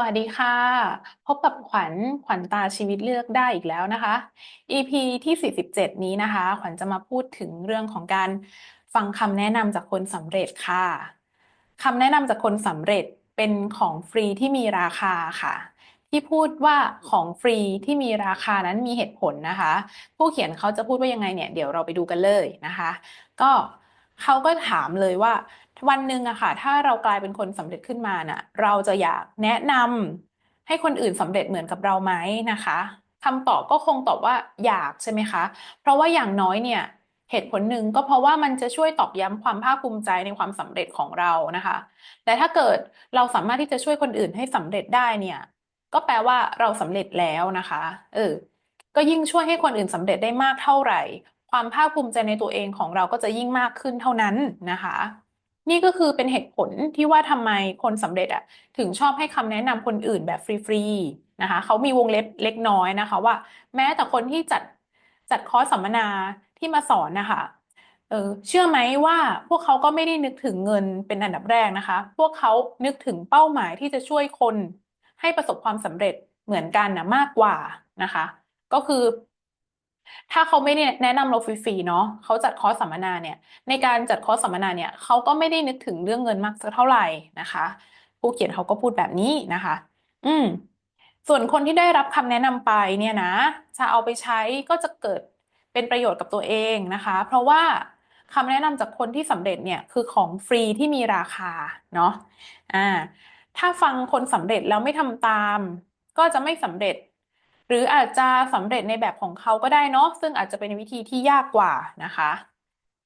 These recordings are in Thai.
สวัสดีค่ะ พบกับขวัญขวัญตาชีวิตเลือกได้อีกแล้วนะคะ EP ที่ 47 นี้นะคะ ขวัญจะมาพูดถึงเรื่องของการฟังคำแนะนำจากคนสำเร็จค่ะคำแนะนำจากคนสำเร็จเป็นของฟรีที่มีราคาค่ะ ที่พูดว่าของฟรีที่มีราคานั้นมีเหตุผลนะคะ ผู้เขียนเขาจะพูดว่ายังไงเนี่ยเดี๋ยวเราไปดูกันเลยนะคะ ก็เขาก็ถามเลยว่า วันหนึ่งอะค่ะ ถ้าเรากลายเป็นคนสำเร็จขึ้นมาน่ะ เราจะอยากแนะนำให้คนอื่นสำเร็จเหมือนกับเราไหมนะคะคำตอบก็คงตอบว่าอยากใช่ไหมคะ เพราะว่าอย่างน้อยเนี่ยเหตุผลหนึ่งก็เพราะว่ามันจะช่วยตอกย้ำความภาคภูมิใจในความสำเร็จของเรานะคะแต่ถ้าเกิดเราสามารถที่จะช่วยคนอื่นให้สำเร็จได้เนี่ย ก็แปลว่าเราสำเร็จแล้วนะคะ เออ ก็ยิ่งช่วยให้คนอื่นสำเร็จได้มากเท่าไหร่ ความภาคภูมิใจในตัวเองของเราก็จะยิ่งมากขึ้นเท่านั้นนะคะ นี่ก็คือเป็นเหตุผลที่ว่าทำไมคนสำเร็จอะถึงชอบให้คำแนะนำคนอื่นแบบฟรีๆนะคะเขามีวงเล็บเล็กน้อยนะคะว่า แม้แต่คนที่จัดจัดคอร์สสัมมนาที่มาสอนนะคะเออเชื่อไหมว่าพวกเขาก็ไม่ได้นึกถึงเงินเป็นอันดับแรกนะคะ พวกเขานึกถึงเป้าหมายที่จะช่วยคนให้ประสบความสำเร็จเหมือนกันนะมากกว่านะคะ ก็คือ ถ้าเขาไม่ได้แนะนำเราฟรีๆเนาะเขาจัดคอร์สสัมมนาเนี่ย ในการจัดคอร์สสัมมนาเนี่ยเขาก็ไม่ได้นึกถึงเรื่องเงินมากสักเท่าไหร่นะคะ ผู้เขียนเขาก็พูดแบบนี้นะคะ อืม ส่วนคนที่ได้รับคำแนะนำไปเนี่ยนะ จะเอาไปใช้ก็จะเกิดเป็นประโยชน์กับตัวเองนะคะ เพราะว่าคำแนะนำจากคนที่สำเร็จเนี่ยคือของฟรีที่มีราคาเนาะอ่าถ้าฟังคนสำเร็จแล้วไม่ทำตาม ก็จะไม่สำเร็จ หรืออาจจะสำเร็จในแบบของเขาก็ได้เนาะซึ่งอาจจะเป็นวิธีที่ยากกว่านะคะ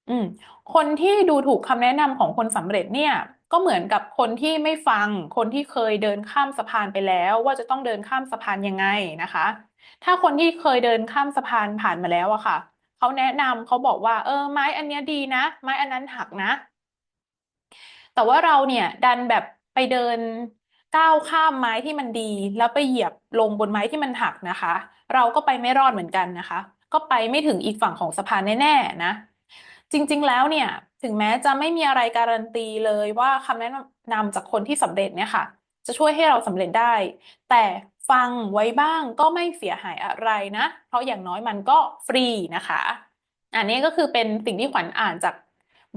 อืม คนที่ดูถูกคำแนะนำของคนสำเร็จเนี่ย ก็เหมือนกับคนที่ไม่ฟัง คนที่เคยเดินข้ามสะพานไปแล้ว ว่าจะต้องเดินข้ามสะพานยังไงนะคะ ถ้าคนที่เคยเดินข้ามสะพานผ่านมาแล้วอะค่ะเขาแนะนำเขาบอกว่า เออ ไม้อันนี้ดีนะ ไม้อันนั้นหักนะ แต่ว่าเราเนี่ยดันแบบไปเดิน ก้าวข้ามไม้ที่มันดี แล้วไปเหยียบลงบนไม้ที่มันหักนะคะ เราก็ไปไม่รอดเหมือนกันนะคะ ก็ไปไม่ถึงอีกฝั่งของสะพานแน่ๆนะ จริงๆแล้วเนี่ยถึงแม้จะไม่มีอะไรการันตีเลยว่าคำแนะนำจากคนที่สำเร็จเนี่ยค่ะ จะช่วยให้เราสำเร็จได้ แต่ฟังไว้บ้างก็ไม่เสียหายอะไรนะ เพราะอย่างน้อยมันก็ฟรีนะคะ อันนี้ก็คือเป็นสิ่งที่ขวัญอ่านจาก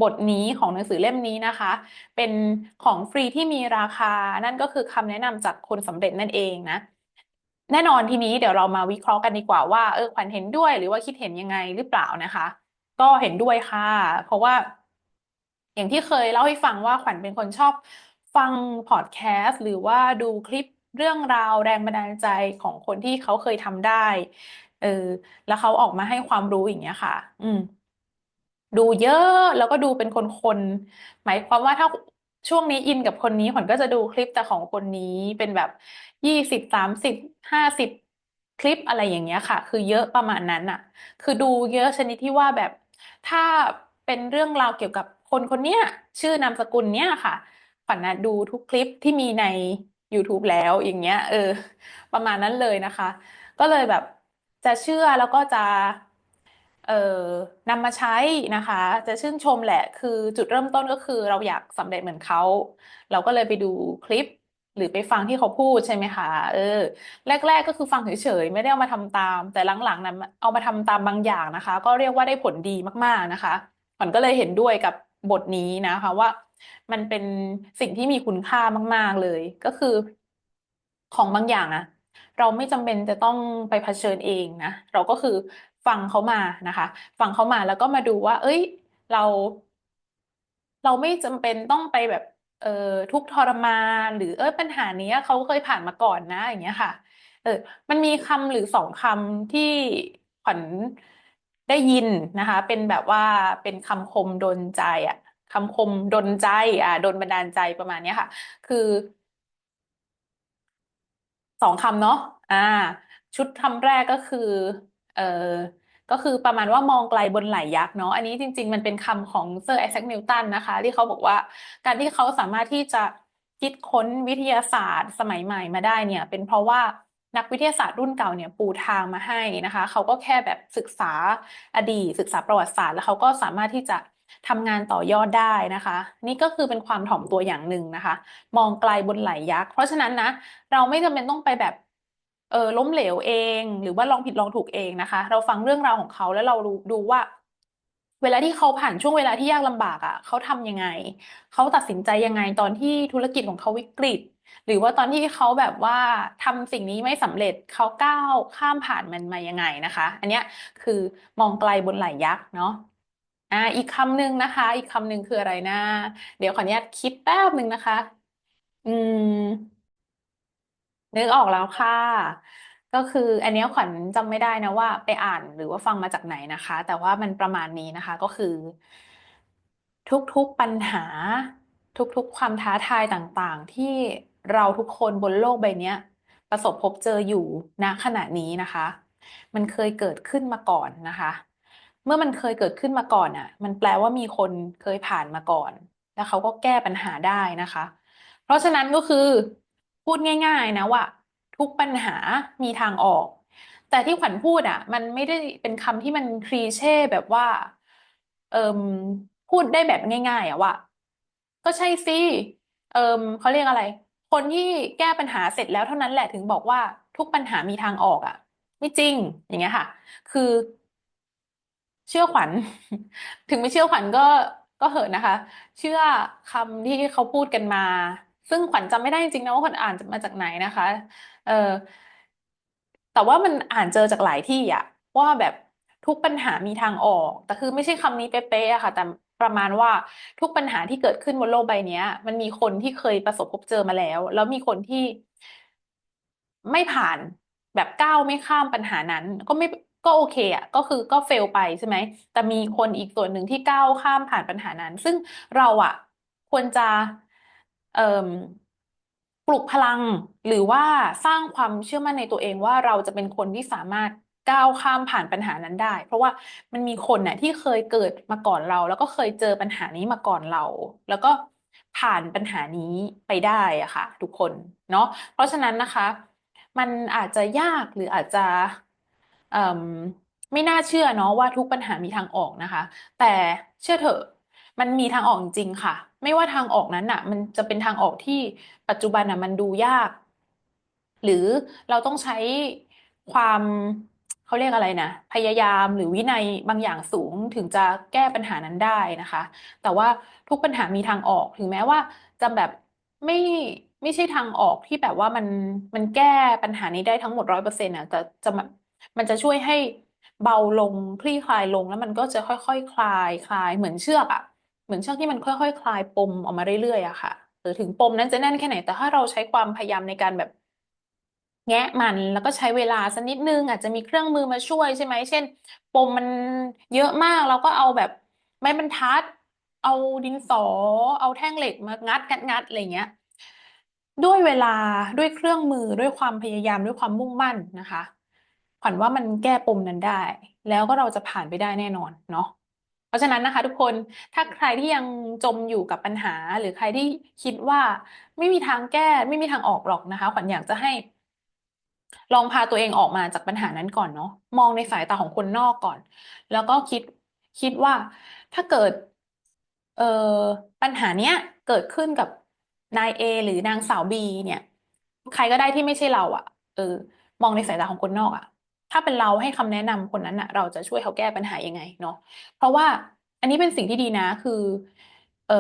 บทนี้ของหนังสือเล่มนี้นะคะ เป็นของฟรีที่มีราคา นั่นก็คือคำแนะนำจากคนสำเร็จนั่นเองนะแน่นอนทีนี้เดี๋ยวเรามาวิเคราะห์กันดีกว่าว่าเออขวัญเห็นด้วยหรือว่าคิดเห็นยังไงหรือเปล่านะคะ ก็เห็นด้วยค่ะ เพราะว่า อย่างที่เคยเล่าให้ฟังว่าขวัญเป็นคนชอบฟังพอดแคสต์หรือว่าดูคลิปเรื่องราวแรงบันดาลใจของคนที่เขาเคยทำได้ เออ แล้วเขาออกมาให้ความรู้อย่างเงี้ยค่ะ อืม ดูเยอะแล้วก็ดูเป็นคนๆหมายความว่าถ้าช่วงนี้อินกับคนนี้ขวัญก็จะดูคลิปแต่ของคนนี้เป็นแบบยี่สิบสามสิบห้าสิบคลิปอะไรอย่างเงี้ยค่ะ คือเยอะประมาณนั้นอะคือดูเยอะชนิดที่ว่าแบบถ้าเป็นเรื่องราวเกี่ยวกับคนคนเนี้ยชื่อนามสกุลเนี้ยค่ะขวัญนะดูทุกคลิปที่มีใน YouTube แล้วอย่างเงี้ย เออ ประมาณนั้นเลยนะคะ ก็เลยแบบจะเชื่อแล้วก็จะ นำมาใช้นะคะ จะชื่นชมแหละคือจุดเริ่มต้นก็คือเราอยากสำเร็จเหมือนเขา เราก็เลยไปดูคลิปหรือไปฟังที่เขาพูดใช่ไหมคะเออ แรก ๆ ก็คือฟังเฉยๆไม่ได้เอามาทำตาม แต่หลังๆนั้นเอามาทำตามบางอย่างนะคะ ก็เรียกว่าได้ผลดีมากๆนะคะมันก็เลยเห็นด้วยกับบทนี้นะคะว่า มันเป็นสิ่งที่มีคุณค่ามาก ๆเลย ก็คือ ของบางอย่างอะเราไม่จำเป็นจะต้องไปเผชิญเองนะเราก็คือ ฟังเขามานะคะ ฟังเขามาแล้วก็มาดูว่า เอ้ย เรา เราไม่จำเป็นต้องไปแบบ เออทุกทรมาน หรือเออปัญหานี้เขาเคยผ่านมาก่อนนะ อย่างเงี้ยค่ะ เออ มันมีคำหรือสองคำที่ขวัญได้ยินนะคะ เป็นแบบว่าเป็นคำคมดลใจอะคำคมดลใจ อ่าดลบันดาลใจประมาณเนี้ยค่ะ คือสองคำเนาะอ่า ชุดคำแรกก็คือ เออก็คือประมาณว่ามองไกลบนไหล่ยักษ์เนาะอันนี้จริง ๆ มันเป็นคำของเซอร์ไอแซคนิวตันนะคะ ที่เขาบอกว่าการที่เขาสามารถที่จะคิดค้นวิทยาศาสตร์สมัยใหม่มาได้เนี่ย เป็นเพราะว่านักวิทยาศาสตร์รุ่นเก่าเนี่ยปูทางมาให้นะคะ เขาก็แค่แบบศึกษาอดีต ศึกษาประวัติศาสตร์ แล้วเขาก็สามารถที่จะทำงานต่อยอดได้นะคะ นี่ก็คือเป็นความถ่อมตัวอย่างหนึ่งนะคะ มองไกลบนไหลยักษ์เพราะฉะนั้นนะ เราไม่จำเป็นต้องไปแบบ ออล้มเหลวเอง หรือว่าลองผิดลองถูกเองนะคะ เราฟังเรื่องราวของเขาแล้วเราดูดูว่า เวลาที่เขาผ่านช่วงเวลาที่ยากลำบากอะเขาทำยังไง เขาตัดสินใจยังไงตอนที่ธุรกิจของเขาวิกฤต หรือว่าตอนที่เขาแบบว่าทำสิ่งนี้ไม่สำเร็จเขาก้าวข้ามผ่านมันมายังไงนะคะ อันเนี้ยคือมองไกลบนไหล่ยักษ์เนาะอ่าอีกคำหนึ่งนะคะ อีกคำหนึ่งคืออะไรนะ เดี๋ยวขออนุญาตคิดแป๊บหนึ่งนะคะ อืม นึกออกแล้วค่ะ ก็คืออันเนี้ยขวัญจำไม่ได้นะว่าไปอ่านหรือว่าฟังมาจากไหนนะคะ แต่ว่ามันประมาณนี้นะคะ ก็คือ ทุกๆปัญหา ทุกๆ ความท้าทายต่างๆ ที่เราทุกคนบนโลกใบเนี้ย ประสบพบเจออยู่ณขณะนี้นะคะ มันเคยเกิดขึ้นมาก่อนนะคะ เมื่อมันเคยเกิดขึ้นมาก่อนอะ มันแปลว่ามีคนเคยผ่านมาก่อน แล้วเขาก็แก้ปัญหาได้นะคะ เพราะฉะนั้นก็คือ พูดง่าย ๆ นะว่า ทุกปัญหามีทางออก แต่ที่ขวัญพูดอะ มันไม่ได้เป็นคำที่มันคลีเช่แบบว่า เอิมพูดได้แบบง่าย ๆอะว่า ก็ใช่สิเอิมเขาเรียกอะไร คนที่แก้ปัญหาเสร็จแล้วเท่านั้นแหละถึงบอกว่าทุกปัญหามีทางออกอะ ไม่จริงอย่างเงี้ยค่ะ คือ เชื่อขวัญ ถึงไม่เชื่อขวัญก็ก็เหอะนะคะ เชื่อคำที่เขาพูดกันมา ซึ่งขวัญจำไม่ได้จริงๆนะว่าขวัญอ่านมาจากไหนนะคะ เออแต่ว่ามันอ่านเจอจากหลายที่อะว่าแบบทุกปัญหามีทางออก แต่คือไม่ใช่คำนี้เป๊ะๆอะค่ะ แต่ประมาณว่าทุกปัญหาที่เกิดขึ้นบนโลกใบนี้มันมีคนที่เคยประสบพบเจอมาแล้ว แล้วมีคนที่ไม่ผ่านแบบก้าวไม่ข้ามปัญหานั้น ก็ไม่ก็โอเคอะก็คือก็เฟลไปใช่ไหมแต่มีคนอีกส่วนหนึ่งที่ก้าวข้ามผ่านปัญหานั้น ซึ่งเราอะควรจะ ปลุกพลังหรือว่าสร้างความเชื่อมั่นในตัวเองว่าเราจะเป็นคนที่สามารถก้าวข้ามผ่านปัญหานั้นได้ เพราะว่ามันมีคนน่ะที่เคยเกิดมาก่อนเรา แล้วก็เคยเจอปัญหานี้มาก่อนเรา แล้วก็ผ่านปัญหานี้ไปได้อะค่ะ ทุกคนเนาะเพราะฉะนั้นนะคะ มันอาจจะยากหรืออาจจะเอ่มไม่น่าเชื่อเนาะว่าทุกปัญหามีทางออกนะคะ แต่เชื่อเถอะ มันมีทางออกจริงค่ะ ไม่ว่าทางออกนั้นน่ะ มันจะเป็นทางออกที่ปัจจุบันน่ะ มันดูยาก หรือเราต้องใช้ความเขาเรียกอะไรนะพยายามหรือวินัยบางอย่างสูงถึงจะแก้ปัญหานั้นได้นะคะ แต่ว่าทุกปัญหามีทางออกถึงแม้ว่าจะแบบไม่ไม่ใช่ทางออกที่แบบว่ามันมันแก้ปัญหานี้ได้ทั้งหมดร้อยเปอร์เซ็นต์อะแต่จะมามันจะช่วยให้เบาลงคลี่คลายลงแล้วมันก็จะค่อยๆคคลายคลายเหมือนเชือกอะ เหมือนชือกที่มันค่อยๆ คลายปมออกมาเรื่อยๆอะค่ะ หรือถึงปมนั้นจะแน่นแค่ไหน แต่ถ้าเราใช้ความพยายามในการแบบแงะมันแล้วก็ใช้เวลาสักนิดนึง อาจจะมีเครื่องมือมาช่วยใช่ไหมเช่น ปมมันเยอะมากเราก็เอาแบบไม้บรรทัด เอาดินสอ เอาแท่งเหล็กมางัดงัดงัดอะไรเงี้ย ด้วยเวลาด้วยเครื่องมือด้วยความพยายามด้วยความมุ่งมั่นนะคะขวัญว่ามันแก้ปมนั้นได้ แล้วก็เราจะผ่านไปได้แน่นอนเนาะ ราะฉะนั้นนะคะ ทุกคนถ้าใครที่ยังจมอยู่กับปัญหา หรือใครที่คิดว่าไม่มีทางแก้ไม่มีทางออกหรอกนะคะขวัญอยากจะให้ ลองพาตัวเองออกมาจากปัญหานั้นก่อนเนาะมองในสายตาของคนนอกก่อน แล้วก็คิดคิดว่าถ้าเกิด เอ่อปัญหาเนี้ย เกิดขึ้นกับนายเอหรือนางสาวบีเนี่ย ใครก็ได้ที่ไม่ใช่เราอะเออมองในสายตาของคนนอกอะ ถ้าเป็นเราให้คำแนะนำคนนั้นอะเราจะช่วยเขาแก้ปัญหายังไงเนาะเพราะว่าอันนี้เป็นสิ่งที่ดีนะคือเอ่อ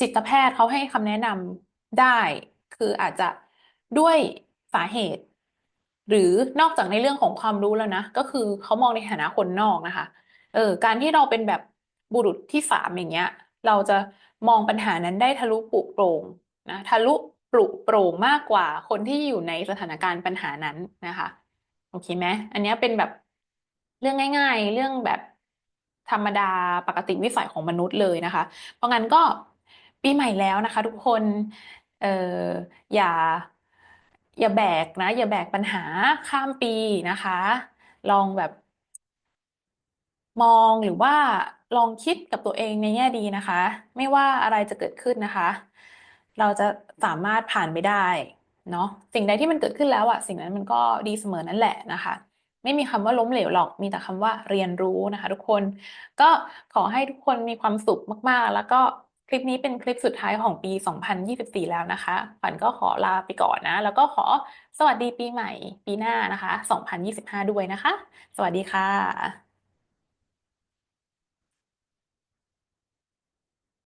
จิตแพทย์เขาให้คำแนะนำได้ คืออาจจะด้วยสาเหตุ หรือนอกจากในเรื่องของความรู้แล้วนะ ก็คือเขามองในฐานะคนนอกนะคะเออการที่เราเป็นแบบบุรุษที่สามอย่างเงี้ย เราจะมองปัญหานั้นได้ทะลุปลุโปร่งนะทะลุปลุโปร่งมากกว่าคนที่อยู่ในสถานการณ์ปัญหานั้นนะคะ โอเคไหมอันนี้เป็นแบบเรื่องง่าย ๆ เรื่องแบบธรรมดาปกติวิสัยของมนุษย์เลยนะคะ เพราะงั้นก็ปีใหม่แล้วนะคะ ทุกคนเอออย่า อย่าแบกนะ อย่าแบกปัญหาข้ามปีนะคะ ลองแบบ มองหรือว่าลองคิดกับตัวเองในแง่ดีนะคะ ไม่ว่าอะไรจะเกิดขึ้นนะคะ เราจะสามารถผ่านไปได้ เนาะสิ่งใดที่มันเกิดขึ้นแล้วอะสิ่งนั้นมันก็ดีเสมอนั่นแหละนะคะ ไม่มีคำว่าล้มเหลวหรอกมีแต่คำว่าเรียนรู้นะคะ ทุกคนก็ขอให้ทุกคนมีความสุขมากๆ แล้วก็คลิปนี้เป็นคลิปสุดท้ายของปี 2024 แล้วนะคะขวัญก็ขอลาไปก่อนนะ แล้วก็ขอสวัสดีปีใหม่ปีหน้านะคะ 2025 ด้วยนะคะ สวัสดีค่ะ